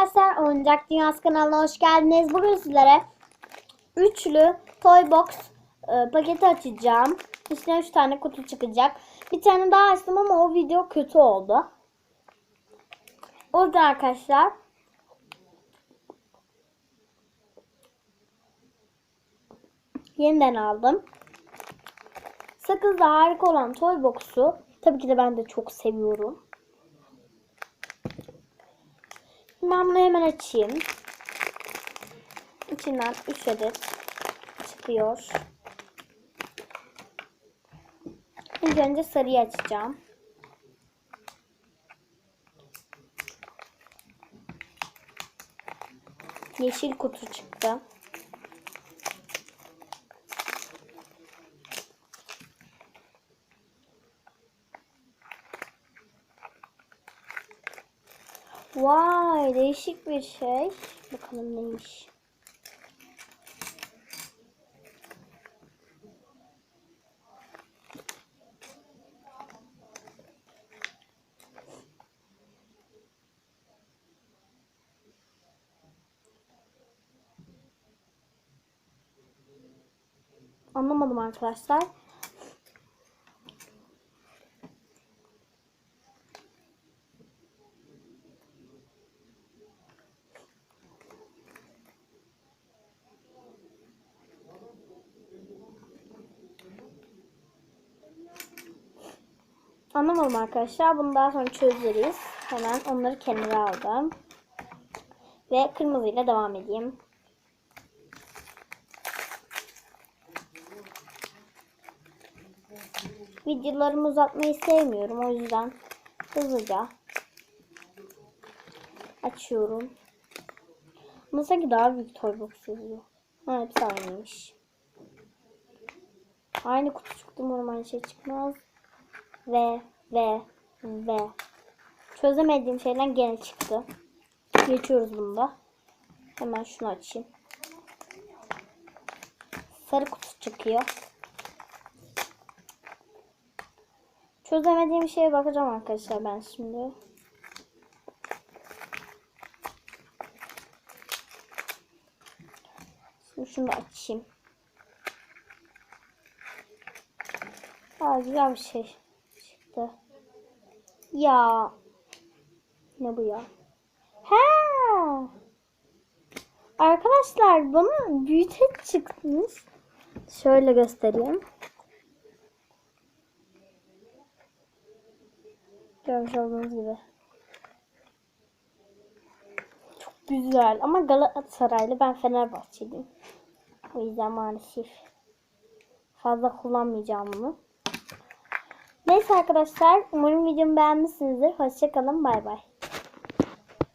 arkadaşlar Oyuncak Dünyası kanalına hoş geldiniz. Bugün sizlere üçlü Toy Box e, paketi açacağım. İçine 3 tane kutu çıkacak. Bir tane daha açtım ama o video kötü oldu. O yüzden arkadaşlar yeniden aldım. Sakız da harika olan Toy Box'u tabii ki de ben de çok seviyorum. Ben bunu hemen açayım. İçinden 3 adet çıkıyor. İlk önce sarıyı açacağım. Yeşil kutu çıktı. Vay değişik bir şey. Bakalım neymiş. Anlamadım arkadaşlar. Anlamadım arkadaşlar. Bunu daha sonra çözeriz. Hemen onları kenara aldım. Ve kırmızıyla devam edeyim. Videolarımı uzatmayı sevmiyorum. O yüzden hızlıca açıyorum. Ama sanki daha büyük toy box yazıyor. Ha hepsi aynıymış. Aynı kutu çıktı. Umarım şey çıkmaz. Ve ve ve çözemediğim şeyler gene çıktı. Geçiyoruz bunu da. Hemen şunu açayım. Sarı kutu çıkıyor. Çözemediğim şeye bakacağım arkadaşlar ben şimdi. Şimdi şunu da açayım. Aa, güzel bir şey çıktı. Ya. Ne bu ya? He. Arkadaşlar bana büyüteç çıkmış. Şöyle göstereyim. Görmüş olduğunuz gibi. Çok güzel ama Galatasaraylı ben Fenerbahçeliyim. O yüzden maalesef fazla kullanmayacağım bunu. Neyse arkadaşlar umarım videomu beğenmişsinizdir. Hoşçakalın bay bay.